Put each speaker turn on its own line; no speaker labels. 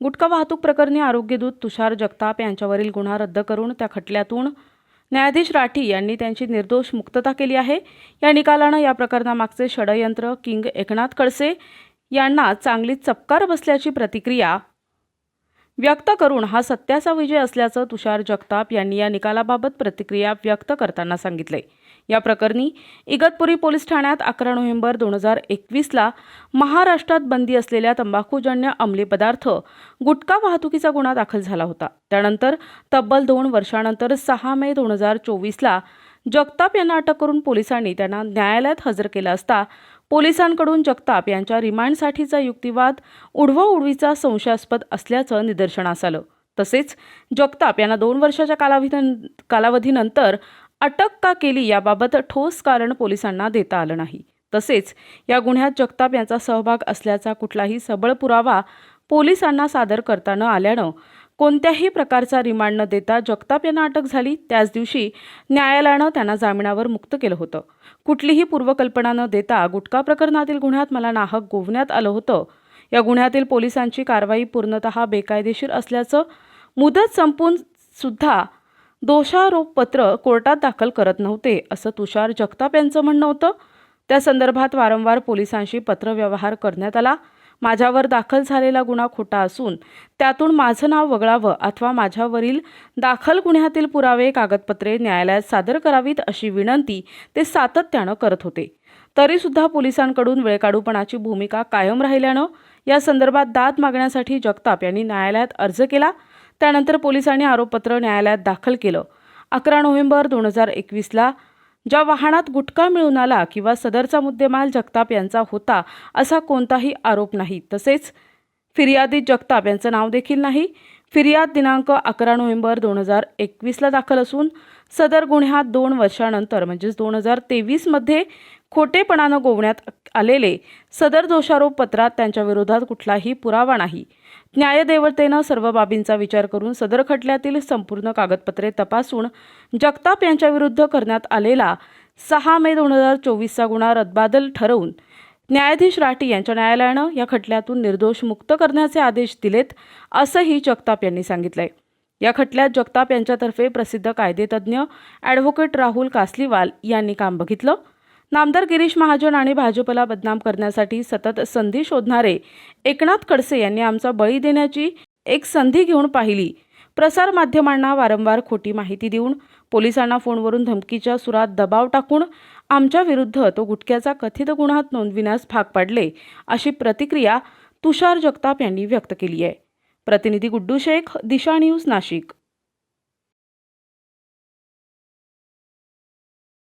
गुटखा वाहतूक प्रकरणी आरोग्यदूत तुषार जगताप यांच्यावरील गुन्हा रद्द करून त्या खटल्यातून न्यायाधीश राठी यांनी त्यांची निर्दोष मुक्तता केली आहे. या निकालानं या प्रकरणामागचे षडयंत्र किंग एकनाथ खडसे यांना चांगली चपकार बसल्याची प्रतिक्रिया व्यक्त करून हा सत्याचा विजय असल्याचं तुषार जगताप यांनी या निकालाबाबत प्रतिक्रिया व्यक्त करताना सांगितले. या प्रकरणी इगतपुरी पोलीस ठाण्यात अकरा नोव्हेंबर दोन हजार एकवीसला महाराष्ट्रात बंदी असलेल्या तंबाखूजन्य अंमली पदार्थ गुटखा वाहतुकीचा गुन्हा दाखल झाला होता. त्यानंतर तब्बल दोन वर्षानंतर सहा मे दोन हजार चोवीसला जगताप यांना अटक करून पोलिसांनी त्यांना न्यायालयात हजर केलं असता पोलिसांकडून जगताप यांच्या रिमांडसाठीचा युक्तिवाद उडवाउडवीचा संशयास्पद असल्याचं निदर्शनास आलं. तसेच जगताप यांना दोन वर्षाच्या कालावधी कालावधीनंतर अटक का केली याबाबत ठोस कारण पोलिसांना देता आलं नाही. तसेच या गुन्ह्यात जगताप यांचा सहभाग असल्याचा कुठलाही सबळ पुरावा पोलिसांना सादर करता न आल्यानं कोणत्याही प्रकारचा रिमांड न देता जगताप यांना अटक झाली. त्याच दिवशी न्यायालयानं त्यांना जामिनावर मुक्त केलं होतं. कुठलीही पूर्वकल्पना न देता गुटखा प्रकरणातील गुन्ह्यात मला नाहक गोवण्यात आलं होतं. या गुन्ह्यातील पोलिसांची कारवाई पूर्णतः बेकायदेशीर असल्याचं मुदत संपून सुद्धा दोषारोपपत्र कोर्टात दाखल करत नव्हते असं तुषार जगताप यांचं म्हणणं होतं. त्या संदर्भात वारंवार पोलिसांशी पत्रव्यवहार करण्यात आला. माझ्यावर दाखल झालेला गुन्हा खोटा असून त्यातून माझं नाव वगळावं अथवा माझ्यावरील दाखल गुन्ह्यातील पुरावे कागदपत्रे न्यायालयात सादर करावीत अशी विनंती ते सातत्यानं करत होते. तरीसुद्धा पोलिसांकडून वेळकाढूपणाची भूमिका कायम राहिल्यानं या संदर्भात दाद मागण्यासाठी जगताप यांनी न्यायालयात अर्ज केला. त्यानंतर पोलिसांनी आरोपपत्र न्यायालयात दाखल केलं. अकरा नोव्हेंबर दोन हजार एकवीसला ज्या वाहनात गुटखा मिळून आला किंवा सदरचा मुद्देमाल जगताप यांचा होता असा कोणताही आरोप नाही. तसेच फिर्यादीत जगताप यांचं नाव देखील नाही. फिर्याद दिनांक अकरा नोव्हेंबर दोन हजार एकवीसला दाखल असून सदर गुन्ह्यात दोन वर्षानंतर म्हणजेच दोन हजार तेवीसमध्ये खोटेपणानं गोवण्यात आलेले सदर दोषारोप पत्रात त्यांच्या विरोधात कुठलाही पुरावा नाही. न्यायदेवतेनं सर्व बाबींचा विचार करून सदर खटल्यातील संपूर्ण कागदपत्रे तपासून जगताप यांच्याविरुद्ध करण्यात आलेला सहा मे दोन हजार चोवीसचा गुन्हा रद्दबादल ठरवून न्यायाधीश राठी यांच्या न्यायालयानं या खटल्यातून निर्दोष मुक्त करण्याचे आदेश दिलेत असंही जगताप यांनी सांगितलंय. या खटल्यात जगताप यांच्यातर्फे प्रसिद्ध कायदेतज्ञ ॲडव्होकेट राहुल कासलीवाल यांनी काम बघितलं. नामदार गिरीश महाजन आणि भाजपला बदनाम करण्यासाठी सतत संधी शोधणारे एकनाथ खडसे यांनी आमचा बळी देण्याची एक संधी घेऊन पाहिली. प्रसारमाध्यमांना वारंवार खोटी माहिती देऊन पोलिसांना फोनवरून धमकीच्या सुरात दबाव टाकून आमच्या विरुद्ध तो गुटख्याचा कथित गुन्हात नोंदविण्यास भाग पाडले अशी प्रतिक्रिया तुषार जगताप यांनी व्यक्त केली आहे. प्रतिनिधी गुड्डू शेख दिशा न्यूज नाशिक.